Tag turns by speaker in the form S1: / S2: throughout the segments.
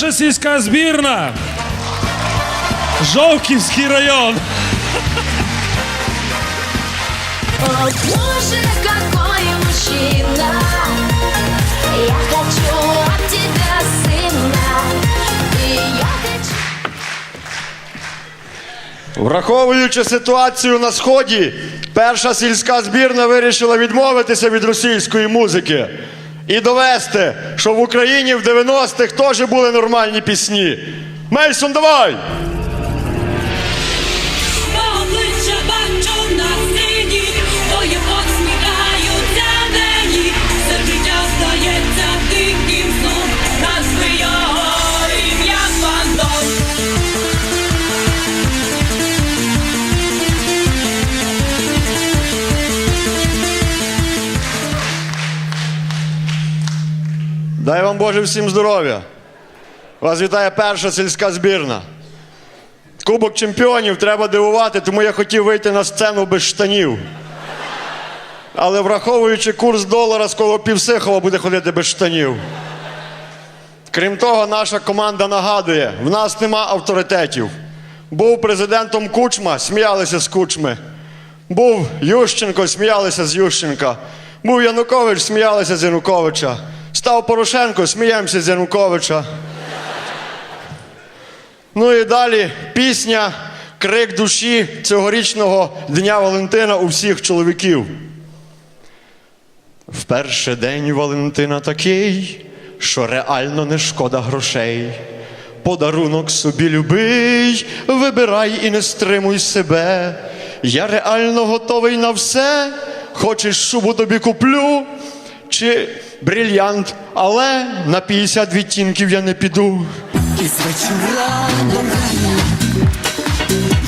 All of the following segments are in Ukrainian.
S1: Перша сільська збірна. Жовківський район.
S2: О, Боже, какой мужчина Я хочу от тебя сына И я хочу
S3: Враховуючи ситуацію на сході, перша сільська збірна вирішила відмовитися від російської музики і довести, що в Україні в 90-х теж були нормальні пісні. Мейсон, давай! Боже всім здоров'я. Вас вітає перша сільська збірна. Кубок чемпіонів треба дивувати, тому я хотів вийти на сцену без штанів. Але враховуючи курс долара, скоро півсихова буде ходити без штанів. Крім того, наша команда нагадує: в нас нема авторитетів. Був президентом Кучма, сміялися з Кучми. Був Ющенко, сміялися з Ющенка. Був Янукович, сміялися з Януковича. Став Порошенко, сміємося з Януковича. Ну і далі пісня, крик душі цьогорічного Дня Валентина у всіх чоловіків. В перший день Валентина такий, що реально не шкода грошей. Подарунок собі любий, вибирай і не стримуй себе. Я реально готовий на все. Хочеш шубу тобі куплю чи брильянт, але на 50 відтінків я не піду.
S4: Із вечора до рання,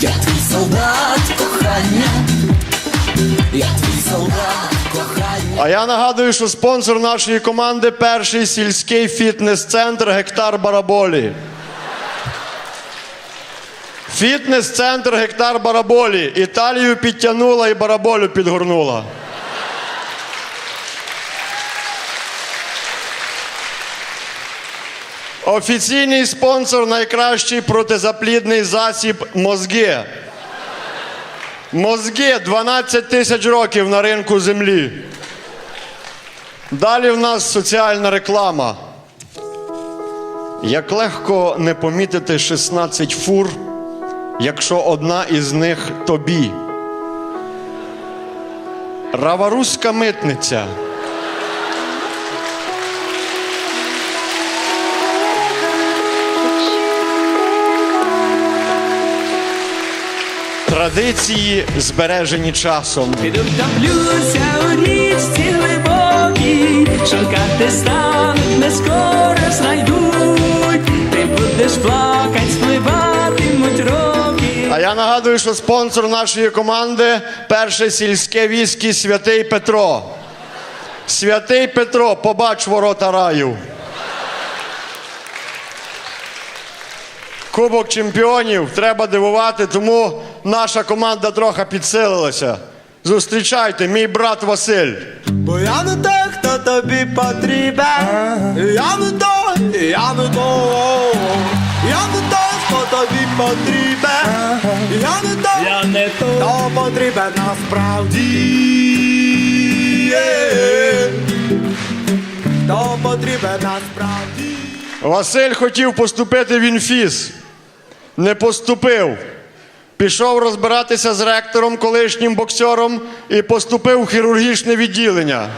S4: я твій солдат кохання, я твій солдат.
S3: А я нагадую, що спонсор нашої команди перший сільський фітнес-центр Гектар Бараболі. Фітнес-центр Гектар Бараболі. Італію підтягнула і бараболю підгорнула. Офіційний спонсор найкращий протизаплідний засіб мозги. Мозги 12 тисяч років на ринку землі. Далі в нас соціальна реклама. Як легко не помітити 16 фур, якщо одна із них тобі. Раваруська митниця. Традиції збережені часом.
S5: Підутоплюся у річці глибокій, шукати стануть, не скоро знайдуть. Ти будеш плакать, спливатимуть роки.
S3: А я нагадую, що спонсор нашої команди перше сільське військо Святий Петро. Святий Петро, побач ворота раю. Кубок чемпіонів треба дивувати, тому наша команда трохи підсилилася. Зустрічайте, мій брат Василь.
S6: Бо я не той, хто тобі потрібен. Я не той, я не той. Я не той, хто тобі потрібен. Я не той,
S1: Я не то.
S6: хто потрібен насправді. Хто потрібен насправді.
S3: Василь хотів поступити в інфіз. Не поступив. Пішов розбиратися з ректором, колишнім боксером, і поступив в хірургічне відділення.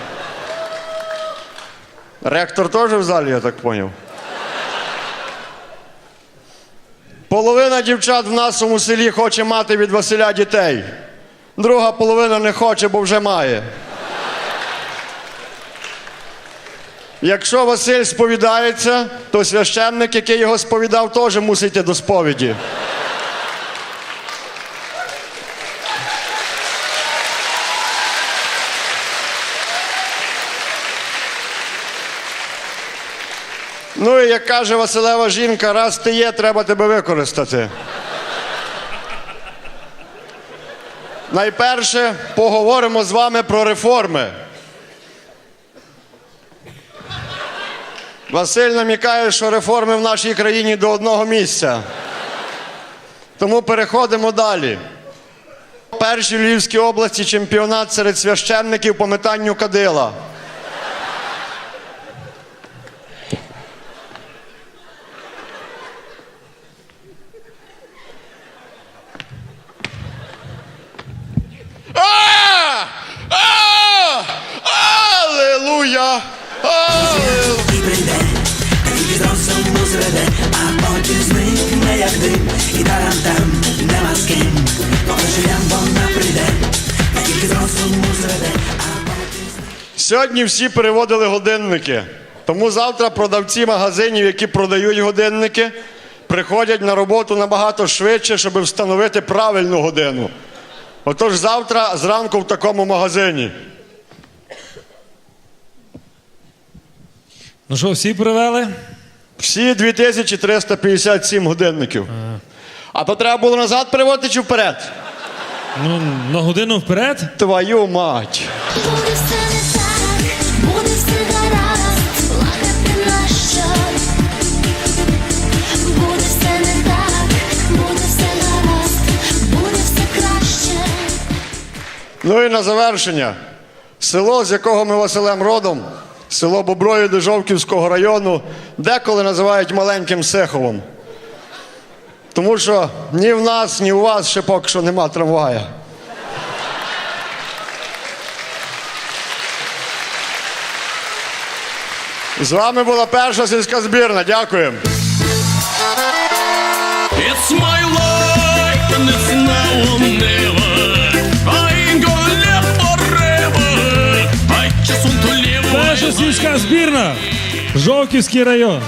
S3: Ректор теж в залі, я так поняв. Половина дівчат в нашому селі хоче мати від Василя дітей. Друга половина не хоче, бо вже має. Якщо Василь сповідається, то священник, який його сповідав, теж мусить йти до сповіді. Ну і як каже Василева жінка, раз ти є, треба тебе використати. Найперше поговоримо з вами про реформи. Василь намікає, що реформи в нашій країні до одного місця. Тому переходимо далі. Першій Львівській області чемпіонат серед священників по метанню кадила. Сьогодні всі переводили годинники. Тому завтра продавці магазинів, які продають годинники, приходять на роботу набагато швидше, щоб встановити правильну годину. Отож завтра зранку в такому магазині.
S1: Ну що, всі привели?
S3: Всі 2357 годинників. А то треба було назад переводити чи вперед?
S1: Ну, на годину вперед.
S3: Твою мать!
S2: Буде все
S3: Ну і на завершення. Село, з якого ми Василем родом, село Боброві Жовківського району, деколи називають маленьким Сеховом. Тому що ні в нас, ні у вас ще поки що нема трамвая. З вами була перша сільська збірна. Дякуємо.
S1: Перша сільська збірна. Жовківський район.